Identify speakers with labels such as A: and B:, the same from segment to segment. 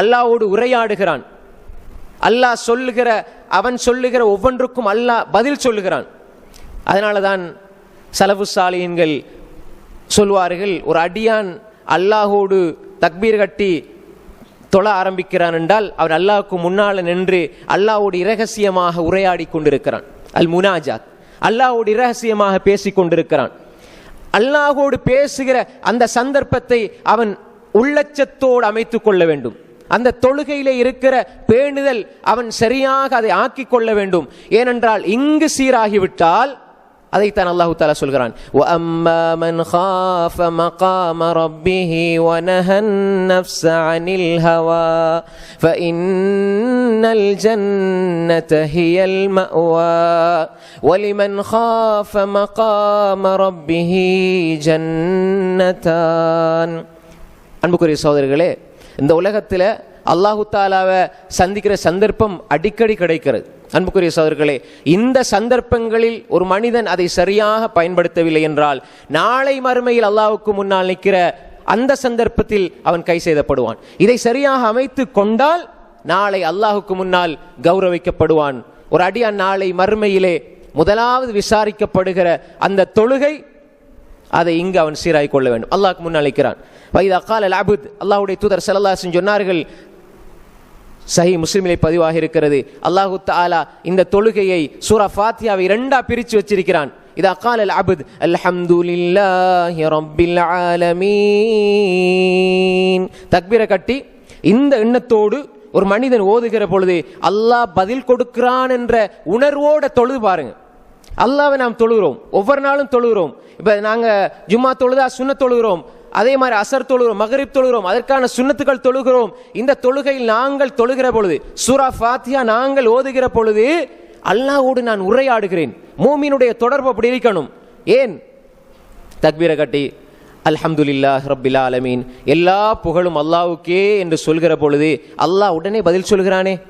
A: அல்லாவோடு உரையாடுகிறான். அல்லாஹ் சொல்லுகிற அவன் சொல்லுகிற ஒவ்வொன்றுக்கும் அல்லாஹ் பதில் சொல்லுகிறான். அதனால தான் சலபு சாலியன்கள் சொல்வார்கள் ஒரு அடியான் அல்லாஹோடு தக்பீர் கட்டி தொழ ஆரம்பிக்கிறான் என்றால் அவர் அல்லாஹ்வுக்கு முன்னால் நின்று அல்லாஹோடு இரகசியமாக உரையாடி கொண்டிருக்கிறான். அல் முனாஜாத் அல்லாஹோடு இரகசியமாக பேசி கொண்டிருக்கிறான். அல்லாஹோடு பேசுகிற அந்த சந்தர்ப்பத்தை அவன் உள்ளச்சத்தோடு அமைத்துக் கொள்ள வேண்டும். அந்த தொழுகையிலே இருக்கிற பேணுதல் அவன் சரியாக அதை ஆக்கிக் கொள்ள வேண்டும் ஏனென்றால் இங்கு சீராகிவிட்டால் அதைத்தான் அல்லாஹு தாலா சொல்கிறான் وَأَمَّا مَنْ خَافَ مَقَامَ رَبِّهِ وَنَهَى النَّفْسَ عَنِ الْهَوَى فَإِنَّ الْجَنَّةَ هِيَ الْمَأْوَى وَلِمَنْ خَافَ مَقَامَ رَبِّهِ جَنَّتَانِ அன்புக்குரிய சகோதரர்களே இந்த உலகத்தில் அல்லாஹு தாலாவை சந்திக்கிற சந்தர்ப்பம் அடிக்கடி கிடைக்கிறது. அன்புக்குரிய சோதர்களே இந்த சந்தர்ப்பங்களில் ஒரு மனிதன் அதை சரியாக பயன்படுத்தவில்லை என்றால் நாளை மறுமையில் அல்லாவுக்கு முன்னால் நிற்கிற அந்த சந்தர்ப்பத்தில் அவன் கை செய்தப்படுவான் இதை சரியாக அமைத்து கொண்டால் நாளை அல்லாஹுக்கு முன்னால் கௌரவிக்கப்படுவான். ஒரு அடியான் நாளை மறுமையிலே முதலாவது விசாரிக்கப்படுகிற அந்த தொழுகை அதை இங்கு அவன் சீராய் கொள்ள வேண்டும். அல்லாஹ்க்கு முன்னால் அழைக்கிறான். வைதா கால் அல் அபுத் அல்லாஹுடைய தூதர் செல்லல்லாசன் சொன்னார்கள் சஹி முஸ்லிமிலே பதிவாக இருக்கிறது. அல்லாஹு தாலா இந்த தொழுகையை சூரா ஃபாத்தியாவை இரண்டா பிரித்து வச்சிருக்கிறான். இதா கால் அல் அபுத் அல்ஹம்துலில்லாஹி ரப்பில் ஆலமீன். தக்பீரை கட்டி இந்த எண்ணத்தோடு ஒரு மனிதன் ஓதுகிற பொழுது அல்லாஹ் பதில் கொடுக்கிறான் என்ற உணர்வோட தொழுது பாருங்கள் அல்லாவை நாம் தொழுகிறோம். ஒவ்வொரு நாளும் தொழுகிறோம். இப்போ நாங்கள் ஜும்மா தொழுதா சுண்ண தொழுகிறோம். அதே மாதிரி அசர் தொழுகிறோம் மகரிப் தொழுகிறோம். அதற்கான சுண்ணத்துக்கள் தொழுகிறோம். இந்த தொழுகையில் நாங்கள் தொழுகிற பொழுது சூரா ஃபாத்தியா நாங்கள் ஓதுகிற பொழுது அல்லாவோடு நான் உரையாடுகிறேன். மூமினுடைய தொடர்பு அப்படி இருக்கணும். ஏன்? தக்பீரை கட்டி அல்ஹம்துலில்லாஹ் ரப்பில் ஆலமீன். எல்லா புகழும் அல்லாவுக்கே என்று சொல்கிற பொழுது அல்லாஹ் உடனே பதில் சொல்கிறானே?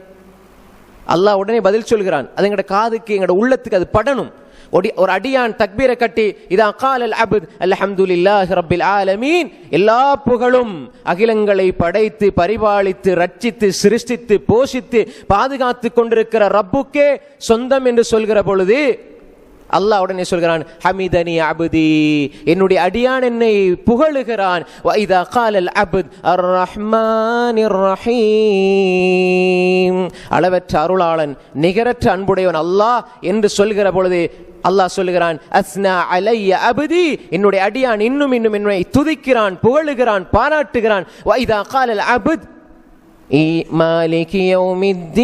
A: அல்லாஹ் உடனே பதில் சொல்கிறான். அது எங்களோட காதுக்கு எங்களோட உள்ளத்துக்கு அது படணும். ஒடி ஒரு அடியான் தக்பீரை கட்டி இதா கால் அல் அபுத் அல்ஹம்துலில்லாஹி ரப்பில் ஆலமீன். எல்லா புகழும் அகிலங்களை படைத்து பரிபாலித்து ரட்சித்து சிருஷ்டித்து போஷித்து பாதுகாத்து கொண்டிருக்கிற ரப்புக்கே சொந்தம் என்று சொல்கிற பொழுது அல்லாஹ் உடனே சொல்கிறான் ஹமிதனி அபுதி. என்னுடைய அடியான் என்னை புகழுகிறான். வைதா காலல் அபுத் அர் ரஹ்மான் ரஹீம் அளவற்ற அருளாளன் நிகரற்ற அன்புடையவன் அல்லாஹ் என்று சொல்கிற பொழுது அல்லாஹ் சொல்லுகிறான் அஸ்னா அலைய அபுதி. என்னுடைய அடியான் இன்னும் இன்னும் என்னை துதிக்கிறான் புகழுகிறான் பாராட்டுகிறான். வைதா காலல் அபுத் மாலிகி யௌமித்தீன்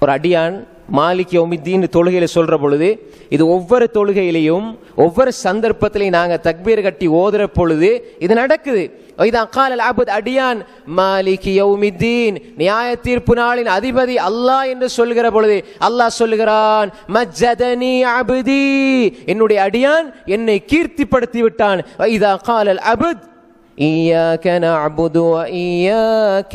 A: ஒரு அடியான் மாலிக் யௌமித்தீன் தொழுகையில் சொல்கிற பொழுது இது ஒவ்வொரு தொழுகையிலையும் ஒவ்வொரு சந்தர்ப்பத்திலையும் நாங்கள் தக்பீர் கட்டி ஓதுற பொழுது இது நடக்குது. இதா காலல் அபுத் அடியான் மாலிக் யௌமித்தீன் நியாய தீர்ப்பு நாளின் அதிபதி அல்லாஹ் என்று சொல்கிற பொழுது அல்லாஹ் சொல்லுகிறான் மஜ்ஜதனி அபுதி. என்னுடைய அடியான் என்னை கீர்த்திப்படுத்தி விட்டான். இதா காலல் அபுத் إياك نعبد وإياك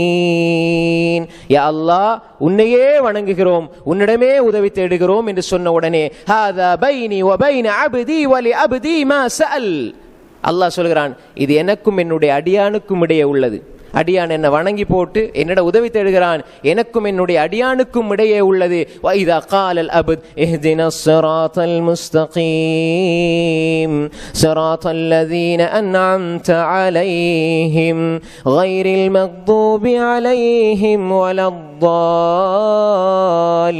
A: نستعين يا الله உன்னையே வணங்குகிறோம் உன்னிடமே உதவி தேடுகிறோம் என்று சொன்ன உடனே هذا بيني وبين عبدي ولعبدي ما سأل அல்லாஹ் சொல்கிறான் இது எனக்கும் என்னுடைய அடியானுக்கும் இடையே உள்ளது அடியான் என்னை வணங்கி போட்டு என்னிட உதவி தேடுகிறான் எனக்கும் என்னுடைய அடியானுக்கும் இடையே உள்ளது வைதா காலல் அபுத் இஹ்தின الصراط المستقيم صراط الذين أنعمت عليهم غير المغضوب عليهم ولا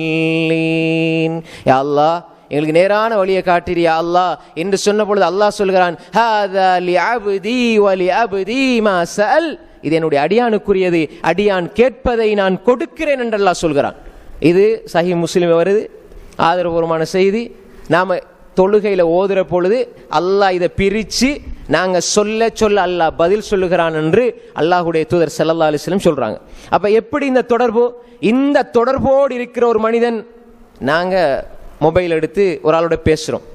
A: الضالين يا الله எங்களுக்கு நேரான வழியை காட்டிரியா அல்லாஹ் என்று சொன்ன பொழுது அல்லாஹ் சொல்கிறான் ஹாதா லி அப்தி வலி அப்தி மா சஅல் இது என்னுடைய அடியானுக்குரியது. அடியான் கேட்பதை நான் கொடுக்கிறேன் என்றெல்லாம் சொல்கிறான். இது சஹி முஸ்லீம் வருது ஆதரவுபூர்வமான செய்தி. நாம் தொழுகையில் ஓதுகிற பொழுது அல்லாஹ் இதை பிரித்து நாங்கள் சொல்ல சொல்ல அல்லாஹ் பதில் சொல்லுகிறான் என்று அல்லாஹுடைய தூதர் செல்லல்லா அலிஸ்லம் சொல்கிறாங்க அப்போ எப்படி இந்த தொடர்பு? இந்த தொடர்போடு இருக்கிற ஒரு மனிதன் நாங்கள் மொபைல் எடுத்து ஒரு ஆளோட பேசுகிறோம்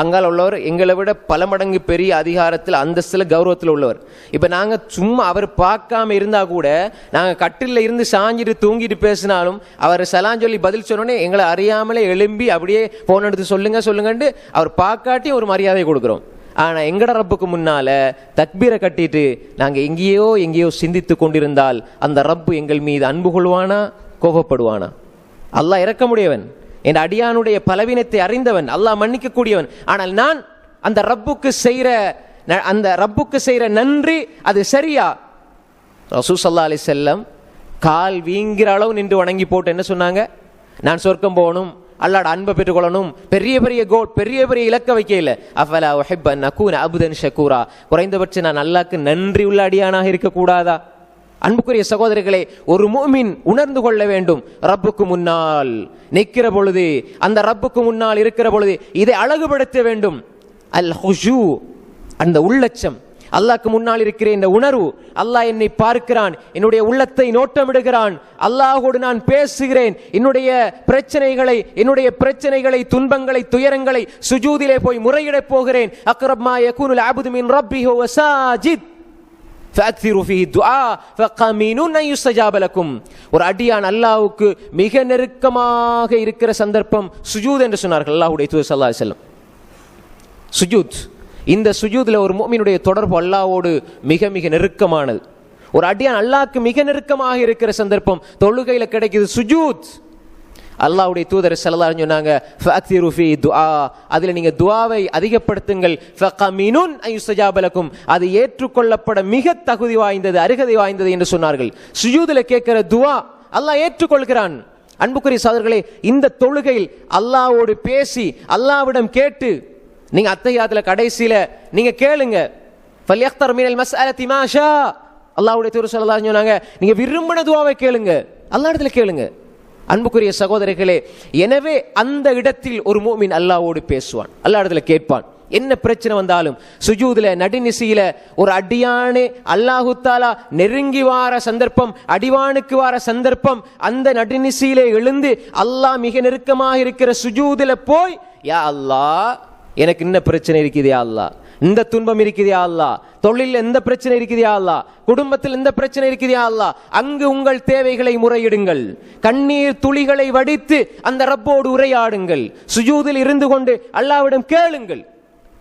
A: அங்கால உள்ளவர் எங்களை விட பல மடங்கு பெரிய அதிகாரத்தில் அந்தஸ்தில் கௌரவத்தில் உள்ளவர். இப்போ நாங்கள் சும்மா அவர் பார்க்காம இருந்தால் கூட நாங்கள் கட்டிலில் இருந்து சாஞ்சிட்டு தூங்கிட்டு பேசினாலும் அவர் சலான் சொல்லி பதில் சொன்னோடனே எங்களை அறியாமலே எழும்பி அப்படியே ஃபோன் எடுத்து சொல்லுங்க சொல்லுங்கன்ட்டு அவர் பார்க்காட்டி ஒரு மரியாதை கொடுக்குறோம். ஆனால் எங்கட ரப்புக்கு முன்னால் தக்பீரை கட்டிட்டு நாங்கள் எங்கேயோ எங்கேயோ சிந்தித்து கொண்டிருந்தால் அந்த ரப்பு எங்கள் மீது அன்பு கொள்வானா கோபப்படுவானா? அல்லாஹ் இறக்கமுடையவன் என் அடியானுடைய பலவீனத்தை அறிந்தவன் அல்லாஹ் மன்னிக்க கூடியவன் ஆனால் நான் அந்த ரப்புக்கு செய்கிற அந்த ரப்புக்கு செய்கிற நன்றி அது சரியா? ரசூ சல்லா அலி செல்லம் கால் வீங்கிற அளவு நின்று வணங்கி போட்டு என்ன சொன்னாங்க? நான் சொர்க்கம் போகணும் அல்லாட அன்பை பெற்றுக்கொள்ளணும் பெரிய பெரிய கோட் பெரிய பெரிய இலக்க வைக்கல அஃபலா ஒஹிப்பன் நக்கூன் அபுதன் ஷக்கூரா குறைந்தபட்சம் நான் அல்லாக்கு நன்றி உள்ள அடியானாக இருக்கக்கூடாதா? அன்புக்குரிய சகோதரிகளை ஒரு மூமின் உணர்ந்து கொள்ள வேண்டும். ரப்புக்கு முன்னால் நிற்கிற பொழுது அந்த ரப்புக்கு முன்னால் இருக்கிற பொழுது இதை அழகுபடுத்த வேண்டும். அல் ஹுஷு அந்த உள்ளச்சம். அல்லாக்கு முன்னால் இருக்கிற இந்த உணர்வு அல்லாஹ் என்னை பார்க்கிறான் என்னுடைய உள்ளத்தை நோட்டமிடுகிறான். அல்லாஹோடு நான் பேசுகிறேன் என்னுடைய பிரச்சனைகளை என்னுடைய பிரச்சனைகளை துன்பங்களை துயரங்களை சுஜூதிலே போய் முறையிடப் போகிறேன். அக்ரப்மா யகூனுல் அபுது மின் ரப்பிஹி வ சாஜித். ஒரு அடியான் அல்லாஹ்வுக்கு மிக நெருக்கமாக இருக்கிற சந்தர்ப்பம் சுஜூத் என்று சொன்னார்கள். அல்லாஹ்வுடைய தூதர் ஸல்லல்லாஹு அலைஹி வஸல்லம். சுஜூத். இந்த சுஜூதில் ஒரு மோமினுடைய தொடர்பு அல்லாஹ்வோடு மிக மிக நெருக்கமானது. ஒரு அடியான் அல்லாஹ்க்கு மிக நெருக்கமாக இருக்கிற சந்தர்ப்பம் தொழுகையில் கிடைக்கிது சுஜூத். அல்லாவுடைய தூதர் ஸல்லல்லாஹு சொன்னாங்க ஃபஅக்திரு ஃபீ துஆ. அதில் நீங்கள் துஆவை அதிகப்படுத்துங்கள். ஃபகமினுன் அயுஸ்தஜாப அது ஏற்றுக்கொள்ளப்பட மிக தகுதி வாய்ந்தது அருகதை வாய்ந்தது என்று சொன்னார்கள். சுயூதில் கேட்கிற துஆ அல்லாஹ் ஏற்றுக்கொள்கிறான். அன்புக்குரிய சாதர்களே இந்த தொழுகையில் அல்லாவோடு பேசி அல்லாஹ்விடம் கேட்டு நீங்க அத்தையாத்துல கடைசியில நீங்க கேளுங்க. ஃபல்யக்தர் மீனல் மஸ் அல திமாஷா அல்லாவுடைய தூதர் ஸல்லல்லாஹு சொன்னாங்க நீங்க விரும்பின துவாவை கேளுங்க. அல்லாஹ் இடத்துல கேளுங்க. அன்புக்குரிய சகோதரிகளே எனவே அந்த இடத்தில் ஒரு மூமின் அல்லாவோடு பேசுவான். அல்லாஹ் இடத்துல கேட்பான் என்ன பிரச்சனை வந்தாலும் சுஜூதுல நடுநிசையில ஒரு அடியானே அல்லாஹு தாலா நெருங்கி வார சந்தர்ப்பம் அடிவானுக்கு வார சந்தர்ப்பம் அந்த நடுநிசையிலே எழுந்து அல்லாஹ் மிக நெருக்கமாக இருக்கிற சுஜூதுல போய் யா அல்லாஹ் எனக்கு என்ன பிரச்சனை இருக்குது யா அல்லாஹ். இந்த துன்பம் இருக்குதியா அல்லா தொழில் எந்த பிரச்சனை இருக்குதியா அல்லா குடும்பத்தில் எந்த பிரச்சனை இருக்குதியா அல்லா அங்கு உங்கள் தேவைகளை முறையிடுங்கள். கண்ணீர் துளிகளை வடித்து அந்த ரப்போடு உரையாடுங்கள். சுஜூதில் இருந்து கொண்டு அல்லாவிடம் கேளுங்கள்.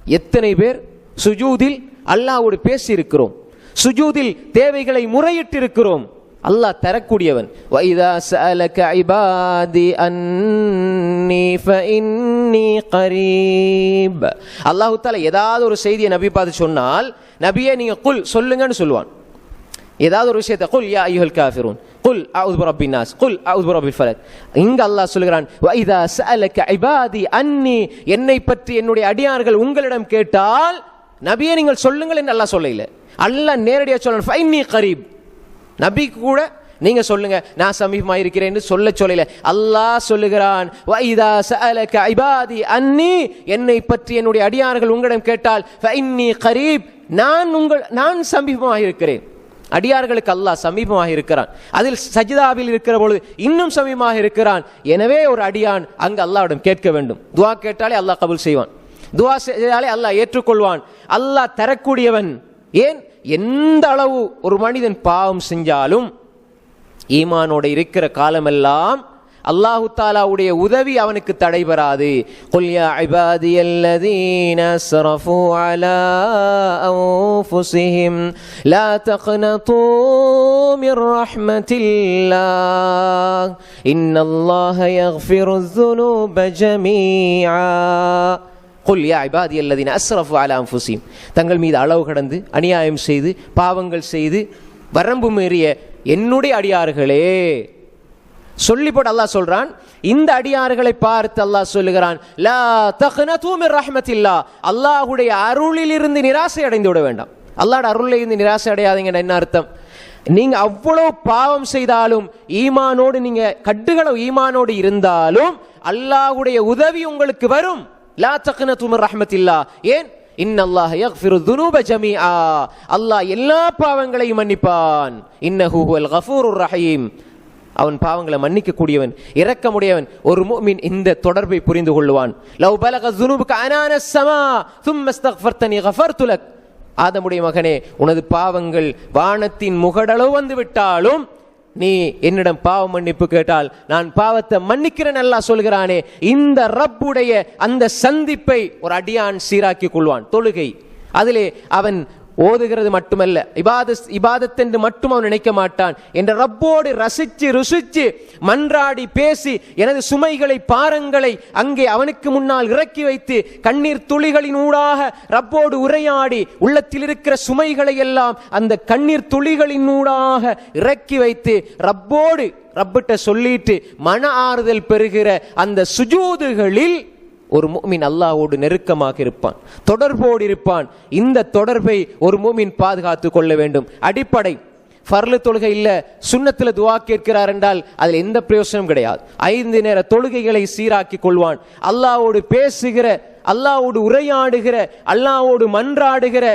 A: எத்தனை பேர் சுஜூதில் அல்லாவோடு பேசியிருக்கிறோம்? சுஜூதில் தேவைகளை முறையிட்டு இருக்கிறோம் அல்லாஹ் தரக்கூடியவன். வைதா சஅலக இபாதி அன்னி ஃபஇன்னி கரீப் அல்லாஹ் தஆலா ஏதாவது ஒரு செய்தியை நபி பார்த்து சொன்னால் நபியை நீங்க குல் சொல்லுங்கன்னு சொல்லுவான். ஏதாவது ஒரு விஷயத்தை குல் யா ஐயுல் காஃபிரூன். குல் அவுது பிரப்பி நாஸ். குல் அவுது பிரப்பில் ஃபலக். இங்க அல்லாஹ் சொல்கிறான் வைதா சஅலக இபாதி அன்னி என்னை பற்றி என்னுடைய அடியார்கள் உங்களிடம் கேட்டால் நபியே நீங்கள் சொல்லுங்கள் என்று அல்லாஹ் சொல்லல. அல்லாஹ் நேரடியாக சொல்லணும் ஃபைன்னி கரீப். நபிக்கு கூட நீங்க சொல்லுங்க நான் சமீபமாக இருக்கிறேன்னு சொல்ல சொல்லல. அல்லாஹ் சொல்லுகிறான் வைதா சஅலக இபாதி அன்னி. என்னை பற்றி என்னுடைய அடியார்கள் உங்களிடம் கேட்டால் ஃபைன்னி கரீப். நான் உங்கள் நான் சமீபமாக இருக்கிறேன் அடியார்களுக்கு அல்லாஹ் சமீபமாக இருக்கிறான் அதில் சஜிதாவில் இருக்கிற பொழுது இன்னும் சமீபமாக இருக்கிறான் எனவே ஒரு அடியான் அங்கு அல்லாவிடம் கேட்க வேண்டும். துவா கேட்டாலே அல்லாஹ் கபுல் செய்வான். துவா செய்தாலே அல்லாஹ் ஏற்றுக்கொள்வான். அல்லாஹ் தரக்கூடியவன் ஏன் எந்த அளவு ஒரு மனிதன் பாவம் செஞ்சாலும் ஈமானோட இருக்கிற காலமெல்லாம் அல்லாஹு தாலாவுடைய உதவி அவனுக்கு தடைபெறாது. கொல்யா இபாதியல்லதீன சரஃபு அலா அன்ஃபுஸிஹிம் லா தக்னதூ மிர் ரஹ்மத்தில்லாஹ் இன்னல்லாஹ யக்ஃபிரு ذுனூப ஜமீஆ. கொல் யா இபாதி அல்லதின் அஸ்ரஃபு அலா அம்புசீம் தங்கள் மீது அளவு கடந்து அநியாயம் செய்து பாவங்கள் செய்து வரம்பு மீறிய என்னுடைய அடியார்களே. சொல்லி போட்டு அல்லாஹ் சொல்றான் இந்த அடியார்களை பார்த்து அல்லாஹ் சொல்லுகிறான் லா தஹ்ன தூமி ரஹ்மத்தில்லா அல்லாஹுடைய அருளிலிருந்து நிராசை அடைந்து விட வேண்டாம். அல்லாட அருளில் இருந்து நிராசை அடையாதீங்கன்னு என்ன அர்த்தம்? நீங்க அவ்வளோ பாவம் செய்தாலும் ஈமானோடு நீங்க கட்டுகளவு ஈமானோடு இருந்தாலும் அல்லாஹுடைய உதவி உங்களுக்கு வரும். லா தக்ன துமர் ரஹ்மத்தில்லா ஏன்? இன்னல்லாஹ் யக்ஃபிரு துனூப ஜமீஆ அல்லாஹ் எல்லா பாவங்களையும் மன்னிப்பான். இன்னஹு ஹுவல் கஃபூருர் ரஹீம் அவன் பாவங்களை மன்னிக்கக்கூடியவன் இரக்கமுடையவன் ஒரு மூமின் இந்த தொடர்பை புரிந்து கொள்வான் லவ் பலக ஜுனூபுக்கு அனான சமா தும் அஸ்தக்ஃபர்தனி கஃபர்துலக் ஆதமுடைய மகனே உனது பாவங்கள் வானத்தின் முகடளவு வந்து விட்டாலும் நீ என்னிடம் பாவ மன்னிப்பு கேட்டால் நான் பாவத்தை மன்னிக்கிறேன் நல்லா சொல்கிறானே. இந்த ரப்புடைய அந்த சந்திப்பை ஒரு அடியான் சீராக்கி கொள்வான். தொழுகை. அதிலே அவன் ஓதுகிறது மட்டுமல்ல. இபாத இபாதத்தென்று மட்டும் அவன் நினைக்க மாட்டான். என்ற ரப்போடு ரசிச்சு ருசிச்சு மன்றாடி பேசி எனது சுமைகளை பாரங்களை அங்கே அவனுக்கு முன்னால் இறக்கி வைத்து கண்ணீர் துளிகளின் ஊடாக ரப்போடு உரையாடி உள்ளத்தில் இருக்கிற சுமைகளை எல்லாம் அந்த கண்ணீர் துளிகளின் ஊடாக இறக்கி வைத்து ரப்போடு ரப்பிட்ட சொல்லிட்டு மன ஆறுதல் பெறுகிற அந்த சுஜூதுகளில் ஒரு மூமின் அல்லாவோடு நெருக்கமாக இருப்பான் தொடர்போடு இருப்பான். இந்த தொடர்பை ஒரு மூமின் பாதுகாத்து கொள்ள வேண்டும். அடிப்படை. ஃபர்லு தொழுகை இல்லை சுண்ணத்தில் துவா கேட்கிறார் என்றால் அதில் எந்த பிரயோசனம் கிடையாது. ஐந்து நேர தொழுகைகளை சீராக்கி கொள்வான். அல்லாவோடு பேசுகிற அல்லாவோடு உரையாடுகிற அல்லாவோடு மன்றாடுகிற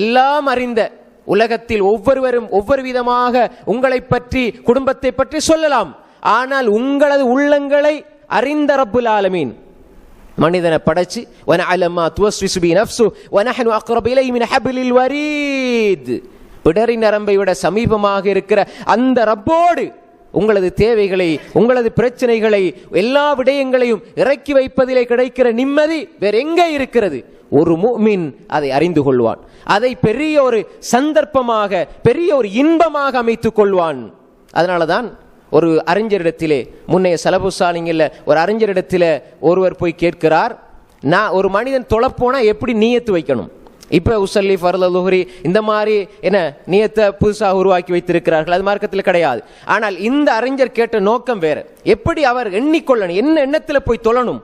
A: எல்லாம் அறிந்த உலகத்தில் ஒவ்வொருவரும் ஒவ்வொரு விதமாக உங்களை பற்றி குடும்பத்தை பற்றி சொல்லலாம். ஆனால் உங்களது உள்ளங்களை அறிந்த ரப்புல் ஆலமீன். மனிதனை படைச்சு வன அலமா துவஸ்விசுபி நஃப்சு வனஹனு அக்ரபிலை மின் ஹபிலில் வரீத். பிடரி நரம்பை விட சமீபமாக இருக்கிற அந்த ரப்போடு உங்களது தேவைகளை உங்களது பிரச்சனைகளை எல்லா விடயங்களையும் இறக்கி வைப்பதிலே கிடைக்கிற நிம்மதி வேற எங்கே இருக்கிறது? ஒரு மூமின் அதை அறிந்து கொள்வான். அதை பெரிய ஒரு சந்தர்ப்பமாக பெரிய ஒரு இன்பமாக அமைத்துக் கொள்வான். அதனால தான் ஒரு அறிஞரிடத்திலே முன்னைய செலபுசாலிங்கல்ல ஒரு அறிஞரிடத்தில் ஒருவர் போய் கேட்கிறார் நான் ஒரு மனிதன் தொலைப்போனால் எப்படி நீயத்து வைக்கணும்? இப்போ உசல்லி ஃபர்ல லுஹரி இந்த மாதிரி என்ன நியத்தை புதுசாக உருவாக்கி வைத்திருக்கிறார்கள் அது மார்க்கத்தில் கிடையாது. ஆனால் இந்த அறிஞர் கேட்ட நோக்கம் வேறு. எப்படி அவர் எண்ணிக்கொள்ளணும்? என்ன எண்ணத்தில் போய் தொழணும்?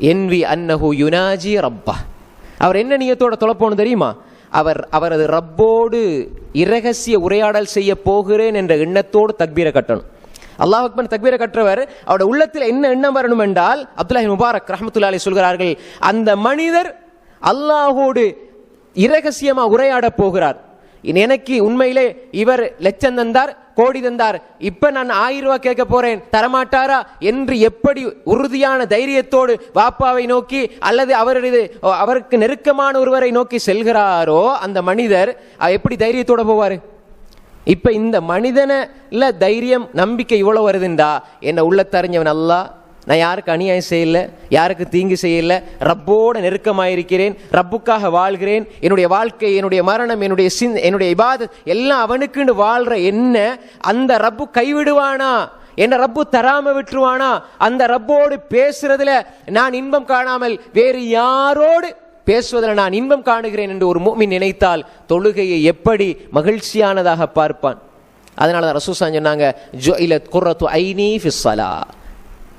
A: என்வி அன்னஹு யுனாஜி ரப்பா. அவர் என்ன நியத்தோட தொலைப்போன்னு தெரியுமா? அவர் அவரது ரப்போடு இரகசிய உரையாடல் செய்ய போகிறேன் என்ற எண்ணத்தோடு தக்பீரை கட்டணும். அல்லாஹ் அக்பர் தக்பீரை கற்றவர் அவருடைய உள்ளத்தில் என்ன எண்ணம் வரணும் என்றால் அப்துல்லாஹி முபாரக் ரஹமத்துல்லாஹி சொல்கிறார்கள் அந்த மனிதர் அல்லாஹோடு இரகசியமாக உரையாடப் போகிறார். எனக்கு உண்மையிலே இவர் லட்சம் தந்தார் கோடி தந்தார். இப்ப நான் ஆயிரம் ரூபாய் கேட்க போறேன். தரமாட்டாரா என்று எப்படி உறுதியான தைரியத்தோடு வாப்பாவை நோக்கி அல்லது அவரது அவருக்கு நெருக்கமான ஒருவரை நோக்கி செல்கிறாரோ அந்த மனிதர் எப்படி தைரியத்தோட போவாரு? இப்ப இந்த மனிதனில் தைரியம் நம்பிக்கை இவ்வளவு வருதுண்டா? என்னை உள்ளத்தறிஞ்சவன் அல்லா நான் யாருக்கு அநியாயம் செய்யலை யாருக்கு தீங்கு செய்யலை ரப்போட நெருக்கமாயிருக்கிறேன் ரப்புக்காக வாழ்கிறேன் என்னுடைய வாழ்க்கை என்னுடைய மரணம் என்னுடைய சின் என்னுடைய இபாத எல்லாம் அவனுக்குன்னு வாழ்கிற என்ன அந்த ரப்பு கைவிடுவானா? என்ன ரப்பு தராம விட்டுருவானா? அந்த ரப்போடு பேசுறதுல நான் இன்பம் காணாமல் வேறு யாரோடு பேசுவதில் நான் இன்பம் காணுகிறேன் என்று ஒரு மூமின் நினைத்தால் தொழுகையை எப்படி மகிழ்ச்சியானதாக பார்ப்பான்? அதனால தான் ரசூசான் சொன்னாங்க ஜுஇலத் குர்ரத்து ஐனி ஃபிஸ்ஸலா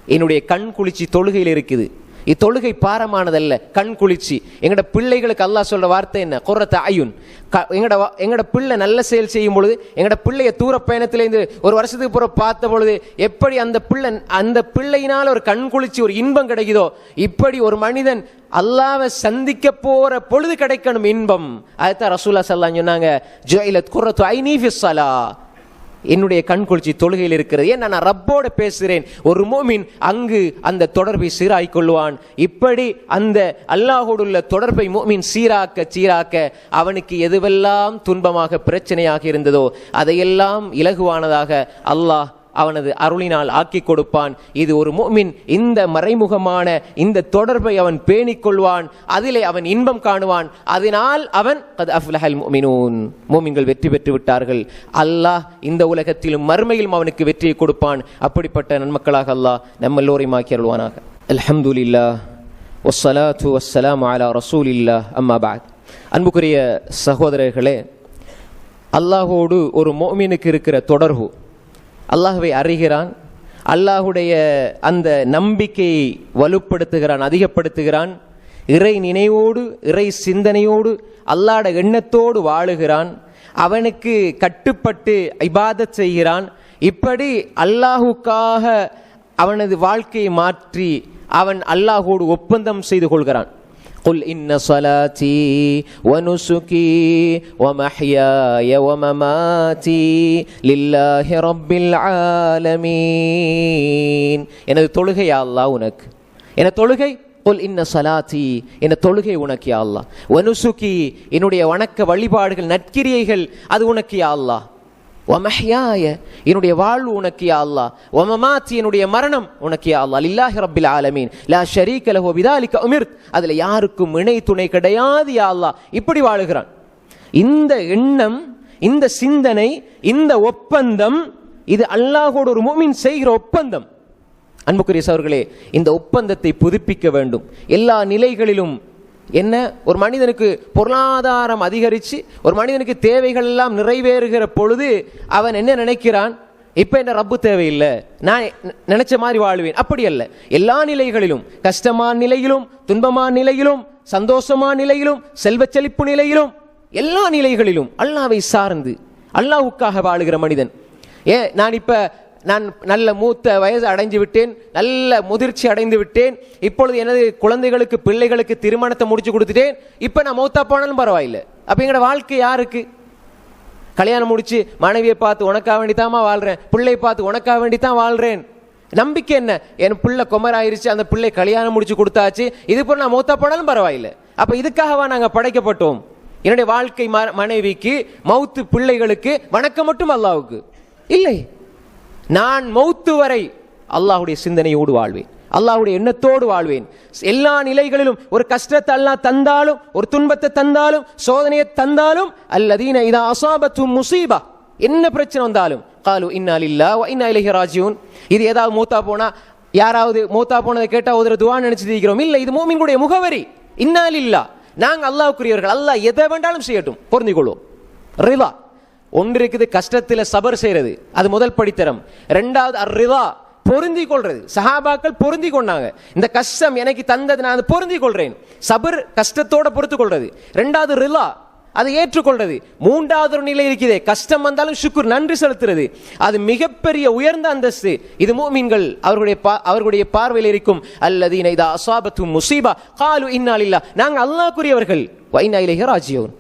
A: என்னுடைய கண் குளிர்ச்சி தொழுகையில் இருக்குது. இத்தொழுகை பாரமானதல்ல கண் குளிர்ச்சி. எங்கட பிள்ளைகளுக்கு அல்லாஹ் சொல்ற வார்த்தை என்ன? குரத்த ஐயுன் எங்கட வா- எங்கட பிள்ளை நல்ல செயல் செய்யும் பொழுது எங்கட பிள்ளைய தூர பயணத்திலேருந்து ஒரு வருஷத்துக்கு புற பார்த்த பொழுது எப்படி அந்த பிள்ளை அந்த பிள்ளையினால் ஒரு கண் குளிர்ச்சி ஒரு இன்பம் கிடைக்குதோ இப்படி ஒரு மனிதன் அல்லாவை சந்திக்க போற பொழுது கிடைக்கணும் இன்பம். அதுதான் ரசூல்லா சல்லான்னு சொன்னாங்க ஜுஇலத் ஐ ஐனி ஃபிஸ்ஸலா என்னுடைய கண் குளிர்ச்சி தொழுகையில் இருக்கிறது. ஏன்னா நான் ரப்போட பேசுகிறேன்? ஒரு மோமின் அங்கு அந்த தொடர்பை சீராய் கொள்வான். இப்படி அந்த அல்லாஹோடுள்ள தொடர்பை மோமின் சீராக்க சீராக்க அவனுக்கு எதுவெல்லாம் துன்பமாக பிரச்சனையாக இருந்ததோ அதையெல்லாம் இலகுவானதாக அல்லாஹ் அவனது அருளினால் ஆக்கிக் கொடுப்பான். இது ஒரு மோமின். இந்த மறைமுகமான இந்த தொடர்பை அவன் பேணிக் கொள்வான். அதிலே அவன் இன்பம் காணுவான். அதனால் அவன் கத் அஃப்லஹல் முஃமினூன் மூமின்கள் வெற்றி பெற்று விட்டார்கள். அல்லாஹ் இந்த உலகத்திலும் மறுமையிலும் அவனுக்கு வெற்றியை கொடுப்பான். அப்படிப்பட்ட நன்மக்களாக அல்லாஹ் நம்ம எல்லோரையும் ஆக்கி அருள்வானாக. அல்ஹம்துலில்லாஹ். வஸ்ஸலாத்து வஸ்ஸலாமு அலா இல்லா அம்மா பாத் அன்புக்குரிய சகோதரர்களே அல்லாஹோடு ஒரு மோமினுக்கு இருக்கிற தொடர்பு அல்லாஹுவை அறிகிறான். அல்லாஹுடைய அந்த நம்பிக்கையை வலுப்படுத்துகிறான் அதிகப்படுத்துகிறான். இறை நினைவோடு இறை சிந்தனையோடு அல்லாட எண்ணத்தோடு வாழுகிறான். அவனுக்கு கட்டுப்பட்டு இபாதத் செய்கிறான். இப்படி அல்லாஹுக்காக அவனது வாழ்க்கையை மாற்றி அவன் அல்லாஹோடு ஒப்பந்தம் செய்து கொள்கிறான். قل إن صلاتي ونسكي ومحياي ومماتي لله رب العالمين எனது தொழுகை யா அல்லாஹ் உனக்கு என தொழுகை கொல் இன்ன சலாத்தி என தொழுகை உனக்கு யா அல்லாஹ் வனுசுகி என்னுடைய வணக்க வழிபாடுகள் நற்கிரியைகள் அது உனக்கு யா அல்லாஹ் ஒமஹியாய என்னுடைய வாழ்வு உனக்கு யா அல்லாஹ். ஒமமாத்தி என்னுடைய மரணம் உனக்கு யா அல்லாஹ். லில்லாஹி ரப்பில் ஆலமீன். லா ஷரீக் லஹு விதாலிக்க உமிர்த். அதில் யாருக்கும் இணை துணை கிடையாது யா அல்லாஹ். இப்படி வாழுகிறான். இந்த எண்ணம் இந்த சிந்தனை இந்த ஒப்பந்தம் இது அல்லாஹோடு ஒரு மூமின் செய்கிற ஒப்பந்தம். அன்புக்குரிய சவர்களே இந்த ஒப்பந்தத்தை புதுப்பிக்க வேண்டும். எல்லா நிலைகளிலும் என்ன? ஒரு மனிதனுக்கு பொருளாதாரம் அதிகரித்து ஒரு மனிதனுக்கு தேவைகள் எல்லாம் நிறைவேறுகிற பொழுது அவன் என்ன நினைக்கிறான்? இப்போ என்ன ரப்பு தேவையில்லை. நான் நினைச்ச மாதிரி வாழ்வேன். அப்படி அல்ல. எல்லா நிலைகளிலும் கஷ்டமான நிலையிலும் துன்பமான நிலையிலும் சந்தோஷமான நிலையிலும் செல்வ செழிப்பு நிலையிலும் எல்லா நிலைகளிலும் அல்லாவை சார்ந்து அல்லாவுக்காக வாழுகிற மனிதன். ஏ நான் இப்போ நான் நல்ல மூத்த வயது அடைஞ்சு விட்டேன் நல்ல முதிர்ச்சி அடைந்து விட்டேன். இப்பொழுது எனது குழந்தைகளுக்கு பிள்ளைகளுக்கு திருமணத்தை முடிச்சு கொடுத்துட்டேன். இப்போ நான் மூத்தா போனாலும் பரவாயில்லை. அப்போ எங்களோட வாழ்க்கை யாருக்கு? கல்யாணம் முடிச்சு மனைவியை பார்த்து உனக்காக வேண்டித்தாமா வாழ்கிறேன் பிள்ளை பார்த்து உனக்காக வேண்டி தான் வாழ்கிறேன் நம்பிக்கை என்ன? என் பிள்ளை குமராயிருச்சு அந்த பிள்ளை கல்யாணம் முடிச்சு கொடுத்தாச்சு. இது போல நான் மூத்தா போனாலும் பரவாயில்லை. அப்போ இதுக்காகவா நாங்கள் படைக்கப்பட்டோம்? என்னுடைய வாழ்க்கை ம- மனைவிக்கு மௌத்து பிள்ளைகளுக்கு வணக்கம் மட்டும் அல்லாவுக்கு. இல்லை. நான் மௌத்து வரை அல்லாஹுடைய சிந்தனையோடு வாழ்வேன். அல்லாஹுடைய எண்ணத்தோடு வாழ்வேன். எல்லா நிலைகளிலும் ஒரு கஷ்டத்தை அல்லாஹ் தந்தாலும் ஒரு துன்பத்தை தந்தாலும் சோதனையை தந்தாலும் அல்லதீன இதா அசாபத்து முசீபா என்ன பிரச்சனை வந்தாலும் காலு இன்னாலில்லா இன்னா இலகி ராஜியூன் இது ஏதாவது மூத்தா போனா யாராவது மூத்தா போனதை கேட்டால் ஒரு துவா நினைச்சு இருக்கிறோம். இல்லை இது மூமின்களுடைய முகவரி. இன்னாலில்லா நாங்கள் அல்லாவுக்குரியவர்கள் அல்லாஹ் எதை வேண்டாலும் செய்யட்டும். பொருந்திக் கொள்வோம் ரிதா ஒன்று இருக்குது கஷ்டத்தில் சபர் செய்கிறது அது முதல் படித்தரம். ரெண்டாவது அர்ரிதா பொருந்தி கொள்றது. சஹாபாக்கள் பொருந்தி கொண்டாங்க. இந்த கஷ்டம் எனக்கு தந்தது நான் அதை பொருந்தி கொள்றேன். சபர் கஷ்டத்தோட பொறுத்து கொள்றது. ரெண்டாவது ரிலா அதை ஏற்றுக்கொள்றது. மூன்றாவது ஒரு நிலை இருக்குதே. கஷ்டம் வந்தாலும் சுக்குர் நன்றி செலுத்துறது. அது மிகப்பெரிய உயர்ந்த அந்தஸ்து. இது மூமின்கள் அவர்களுடைய அவர்களுடைய பார்வையில் இருக்கும். அல்லது இதா அசாபத்து முசீபா காலு இன்னாலில்லா நாங்கள் அல்லாஹ்க்குரியவர்கள் வைனா இலைஹி ராஜியோன்.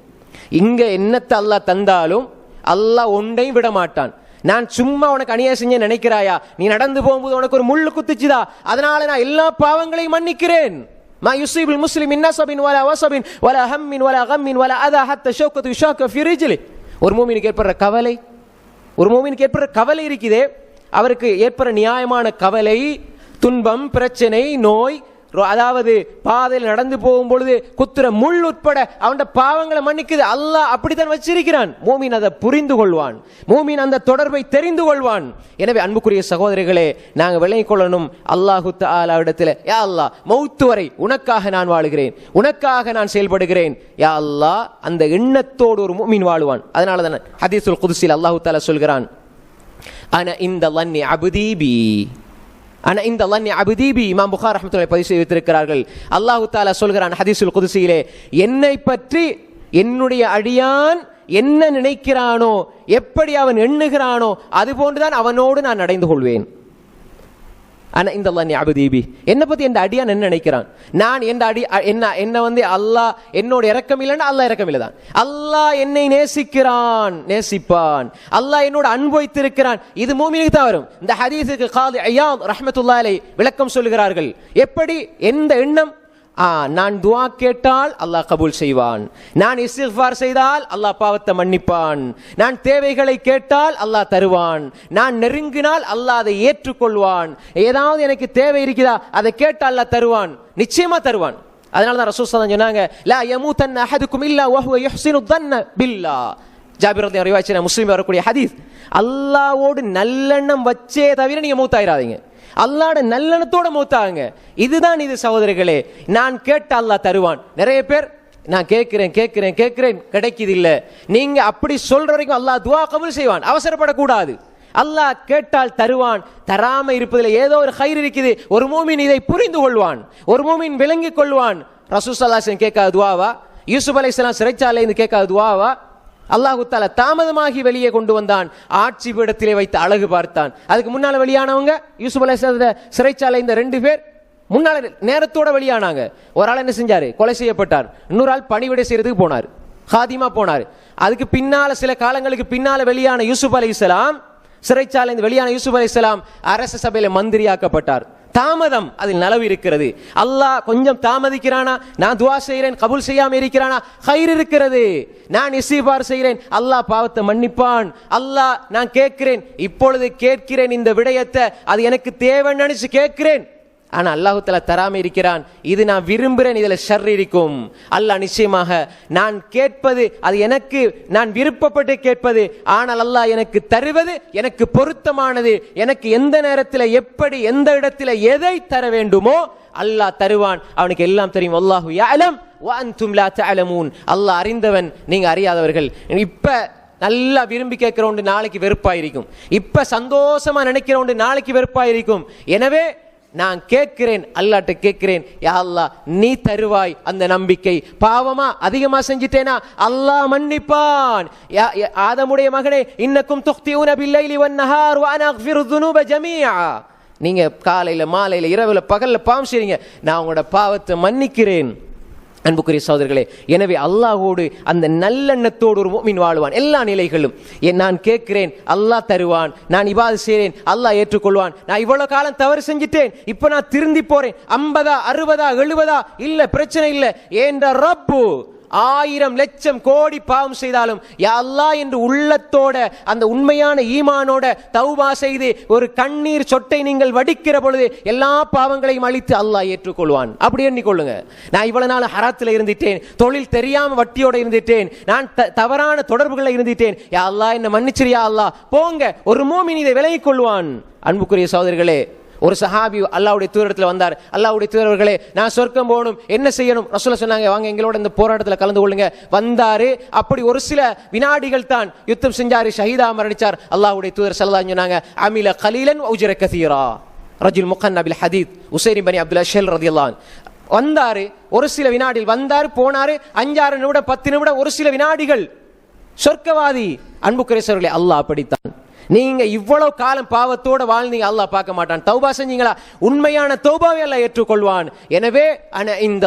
A: இங்கே என்னத்தை அல்லாஹ் தந்தாலும் அல்லாஹ் ஒன்றையும் விட மாட்டான் நான் சும்மா உனக்கு அநியாயம் செஞ்ச நினைக்கிறாயா நீ நடந்து போகும்போது உனக்கு ஒரு முள்ளு குத்துச்சுதா அதனால நான் எல்லா பாவங்களையும் மன்னிக்கிறேன் ما يصيب المسلم من نصب ولا وصب ولا هم ولا غم ولا اذى حتى شوكة يشاك في رجله ஒரு மூமினுக்கு ஏற்படுற கவலை ஒரு மூமினுக்கு ஏற்படுற கவலை இருக்குதே அவருக்கு ஏற்படுற நியாயமான கவலை துன்பம் பிரச்சனை நோய் ரொ- அதாவது பாதையில் நடந்து போகும் பொழுது குத்துற முள் உட்பட அவன் பாவங்களை மன்னிக்குது. அல்லாஹ் அப்படித்தான் வச்சிருக்கிறான். மூமின் அதை புரிந்து கொள்வான். மூமின் அந்த தொடர்பை தெரிந்து கொள்வான். எனவே அன்புக்குரிய சகோதரிகளே நாங்கள் விளங்கிக் கொள்ளணும் அல்லாஹு இடத்துல யா அல்லாஹ் மௌத்து வரை உனக்காக நான் வாழுகிறேன். உனக்காக நான் செயல்படுகிறேன். யா அல்லாஹ் அந்த எண்ணத்தோடு ஒரு மூமின் வாழுவான். அதனால தான் ஹதீசுல் குதுசில் அல்லாஹு தாலா சொல்கிறான் அன இந்த லன்னி அபுதீபி. ஆனா இந்த லன்னி அபுதீபி இமாம் புகார் ரஹ்மத்துல்லாஹி பதிவு செய்து வைத்திருக்கிறார்கள் அல்லாஹு தாலா சொல்கிறான் ஹதீசுல் குதிசியிலே என்னை பற்றி என்னுடைய அடியான் என்ன நினைக்கிறானோ எப்படி அவன் எண்ணுகிறானோ அது போன்றுதான் அவனோடு நான் நடந்து கொள்வேன். ஆனா இந்த அல்லாஹ் ஞாபதீபி என்னை பத்தி என் அடியான் என்ன நினைக்கிறான்? நான் என் அடி என்ன என்ன வந்து அல்லாஹ் என்னோட இறக்கம் இல்லைன்னா அல்லாஹ் இறக்கம் இல்லை தான் அல்லாஹ் என்னை நேசிக்கிறான் நேசிப்பான். அல்லாஹ் என்னோட அன்பு வைத்திருக்கிறான். இது மூமினுக்கு தான் வரும். இந்த ஹதீஸுக்கு காது ஐயாம் ரஹ்மத்துல்லாஹி விளக்கம் சொல்கிறார்கள் எப்படி? எந்த எண்ணம் நான் துவா கேட்டால் அல்லாஹ் கபூல் செய்வான். நான் இஸ்திக்ஃபார் செய்தால் அல்லாஹ் பாவத்தை மன்னிப்பான். நான் தேவைகளை கேட்டால் அல்லாஹ் தருவான். நான் நெருங்கினால் அல்லாஹ் அதை ஏற்றுக்கொள்வான். ஏதாவது எனக்கு தேவை இருக்குதா அதை கேட்டால் அல்லாஹ் தருவான். நிச்சயமா தருவான். அதனால தான் ரசூல் சொன்னாங்க லா யமூதன்ன அஹதுக்கும் இல்லா வஹுவ யுஹ்சினு தன்ன பில்லா. ஜாபிர் ரலியல்லாஹு முஸ்லீம் முஸ்லிம் வரக்கூடிய ஹதீஸ் அல்லாஹ்வோடு நல்லெண்ணம் வச்சே தவிர நீங்க மூத்தாயிராதீங்க. அல்லாட நல்லெண்ணத்தோட மூத்தாங்க. இதுதான் இது சகோதரர்களே நான் கேட்ட அல்லாஹ் தருவான். நிறைய பேர் நான் கேட்கிறேன் கேட்கிறேன் கேட்கிறேன் கிடைக்குது இல்ல நீங்க அப்படி சொல்ற வரைக்கும் அல்லாஹ் துவா கபுல் செய்வான். அவசரப்படக்கூடாது. அல்லாஹ் கேட்டால் தருவான். தராம இருப்பதில் ஏதோ ஒரு கயிறு இருக்குது. ஒரு மூமின் இதை புரிந்து கொள்வான். ஒரு மூமின் விளங்கிக் கொள்வான். ரசூசல்லாசன் கேட்காத துவாவா? யூசுப் அலைஹிஸ்ஸலாம் சிறைச்சாலை கேட்காத துவாவா? அல்லாஹு தாமதமாகி வெளியே கொண்டு வந்தான். ஆட்சி பீடத்திலே வைத்து அழகு பார்த்தான். அதுக்கு முன்னால் வெளியானவங்க யூசுப் அலைஹிஸ்ஸலாத்த சிறைச்சாலை இந்த ரெண்டு பேர் முன்னால் நேரத்தோட வெளியானாங்க. ஒரு ஆள் என்ன செஞ்சார்? கொலை செய்யப்பட்டார். இன்னொரு ஆள் பணிவிடை செய்யறதுக்கு போனார். ஹாதிமா போனார். அதுக்கு பின்னால சில காலங்களுக்கு பின்னால வெளியான யூசுப் அலைஹிஸ்ஸலாம் சிறைச்சாலை வெளியான யூசுப் அலைஹிஸ்ஸலாம் அரச சபையில் மந்திரியாக்கப்பட்டார். தாமதம் அதில் நலவு இருக்கிறது. அல்லாஹ் கொஞ்சம் தாமதிக்கிறானா? நான் துவா செய்கிறேன் கபுல் செய்யாமல் இருக்கிறானா? கயிறு இருக்கிறது. நான் இசைபார் செய்கிறேன் அல்லாஹ் பாவத்தை மன்னிப்பான். அல்லாஹ் நான் கேட்கிறேன் இப்பொழுது கேட்கிறேன் இந்த விடயத்தை. அது எனக்கு தேவைன்னு நினைச்சு கேட்கிறேன். ஆனால் அல்லாஹு தஆலா தராம இருக்கிறான். இது நான் விரும்புகிறேன் இதில் ஷர் இருக்கும். அல்லாஹ் நிச்சயமாக நான் கேட்பது அது எனக்கு நான் விருப்பப்பட்டு கேட்பது ஆனால் அல்லாஹ் எனக்கு தருவது எனக்கு பொருத்தமானது எனக்கு எந்த நேரத்தில் எப்படி எந்த இடத்துல எதை தர வேண்டுமோ அல்லாஹ் தருவான். அவனுக்கு எல்லாம் தெரியும். அல்லாஹு யஅலம் வ லா தஅலமூன். அல்லாஹ் அறிந்தவன் நீங்க அறியாதவர்கள். இப்ப நல்லா விரும்பி கேட்கிறோண்டு நாளைக்கு வெறுப்பாயிருக்கும். இப்ப சந்தோஷமா நினைக்கிறோண்டு நாளைக்கு வெறுப்பாயிருக்கும். எனவே நான் கேட்கிறேன் அல்லாட்ட கேட்கிறேன் யா நீ தருவாய் அந்த நம்பிக்கை. பாவமா? அதிகமா செஞ்சிட்டேனா? அல்லாஹ் மன்னிப்பான். யா- ஆதமுடைய மகனே இன்னக்கும் துக்தியூன பில்லைலி வன்னஹார் வ அக்ஃபிரு துனூப ஜமீஆ. நீங்க காலையில மாலையில இரவுல பகல்ல பாவம் செய்றீங்க. நான் உங்களோட பாவத்தை மன்னிக்கிறேன். அன்புக்குரிய சகோதரர்களே எனவே அல்லாஹோடு அந்த நல்லெண்ணத்தோடு ஒரு மீன் வாழ்வான். எல்லா நிலைகளும் நான் கேட்கிறேன் அல்லாஹ் தருவான். நான் இவ்வாறு செய்கிறேன் அல்லாஹ் ஏற்றுக்கொள்வான். நான் இவ்வளோ காலம் தவறு செஞ்சிட்டேன் இப்போ நான் திருந்தி போகிறேன் ஐம்பதா அறுபதா எழுபதா? இல்லை பிரச்சனை இல்லை. ஏன்ற ரப்பு? ஆயிரம் லட்சம் கோடி பாவம் செய்தாலும் யா அல்லாஹ் என்று உள்ளத்தோட அந்த உண்மையான ஈமானோட தௌபா செய்து ஒரு கண்ணீர் சொட்டை நீங்கள் வடிக்கிற பொழுது எல்லா பாவங்களையும் அழித்து அல்லாஹ் ஏற்றுக்கொள்வான். அப்படி எண்ணிக்கொள்ளுங்க. நான் இவ்வளவு நாள் ஹராத்தில் இருந்துட்டேன் தொழில் தெரியாம வட்டியோட இருந்துட்டேன் நான் த- தவறான தொடர்புகளில் இருந்துட்டேன். யா அல்லாஹ் என்ன மன்னிச்சிரியா அல்லாஹ். போங்க ஒரு மூமின் இதை விலகிக் கொள்வான். அன்புக்குரிய சோதரிகளே ஒரு சஹாபி அல்லாவுடைய தூரத்தில் வந்தார். அல்லாவுடைய தூரவர்களே நான் சொர்க்கம் போகணும். என்ன செய்யணும்? ரசூல சொன்னாங்க வாங்க எங்களோட இந்த போராட்டத்தில் கலந்து கொள்ளுங்க. வந்தாரு. அப்படி ஒரு சில வினாடிகள் தான் யுத்தம் செஞ்சாரு. ஷஹீதா மரணிச்சார். அல்லாஹ்வுடைய தூதர் செல்லதான் சொன்னாங்க அமில கலீலன் உஜர கசீரா. ரஜுல் முகன் அபில் ஹதீத் உசைரி பனி அப்துல்லா ஷெல் ரதியல்லான் வந்தாரு. ஒரு சில வினாடிகள் வந்தாரு போனாரு. அஞ்சாறு நிமிடம் பத்து நிமிடம் ஒரு சில வினாடிகள். சொர்க்கவாதி அன்புக்குரேசவர்களே அல்லாஹ் அப்படித்தான். நீங்க இவ்வளவு காலம் பாவத்தோட வாழ்ந்தீங்க அல்லாஹ் பார்க்க மாட்டான். தௌபா செஞ்சீங்களா? உண்மையான தௌபாவை எல்லாம் ஏற்றுக்கொள்வான். எனவே அன இந்த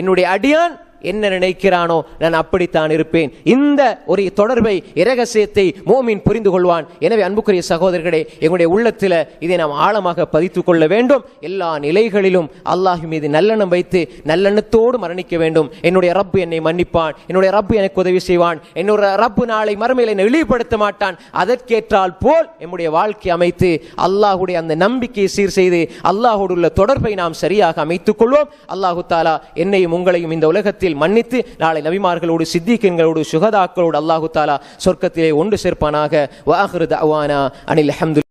A: என்னுடைய அடியான் என்ன நினைக்கிறானோ நான் அப்படித்தான் இருப்பேன். இந்த ஒரு தொடர்பை இரகசியத்தை மோமின் புரிந்து கொள்வான். எனவே அன்புக்குரிய சகோதரர்களே எங்களுடைய உள்ளத்தில் இதை நாம் ஆழமாக பதித்து கொள்ள வேண்டும். எல்லா நிலைகளிலும் அல்லாஹ் மீது நல்லெண்ணம் வைத்து நல்லெண்ணத்தோடு மரணிக்க வேண்டும். என்னுடைய ரப்பு என்னை மன்னிப்பான். என்னுடைய ரப்பு எனக்கு உதவி செய்வான். என்னுடைய ரப்பு நாளை மறுமையில் என்னை இழிவுபடுத்த மாட்டான். அதற்கேற்றால் போல் என்னுடைய வாழ்க்கை அமைத்து அல்லாஹுடைய அந்த நம்பிக்கையை சீர் செய்து அல்லாஹோடு உள்ள தொடர்பை நாம் சரியாக அமைத்துக் கொள்வோம். அல்லாஹு தாலா என்னையும் உங்களையும் இந்த உலகத்தில் மன்னித்து நாளை நபிமார்களோடு சித்திகன்களோடு சுகதாக்களோடு அல்லாஹு தாலா சொர்க்கத்திலே ஒன்று சேர்ப்பானாக. வாஹிரு தஅவானா அனில் அஹமது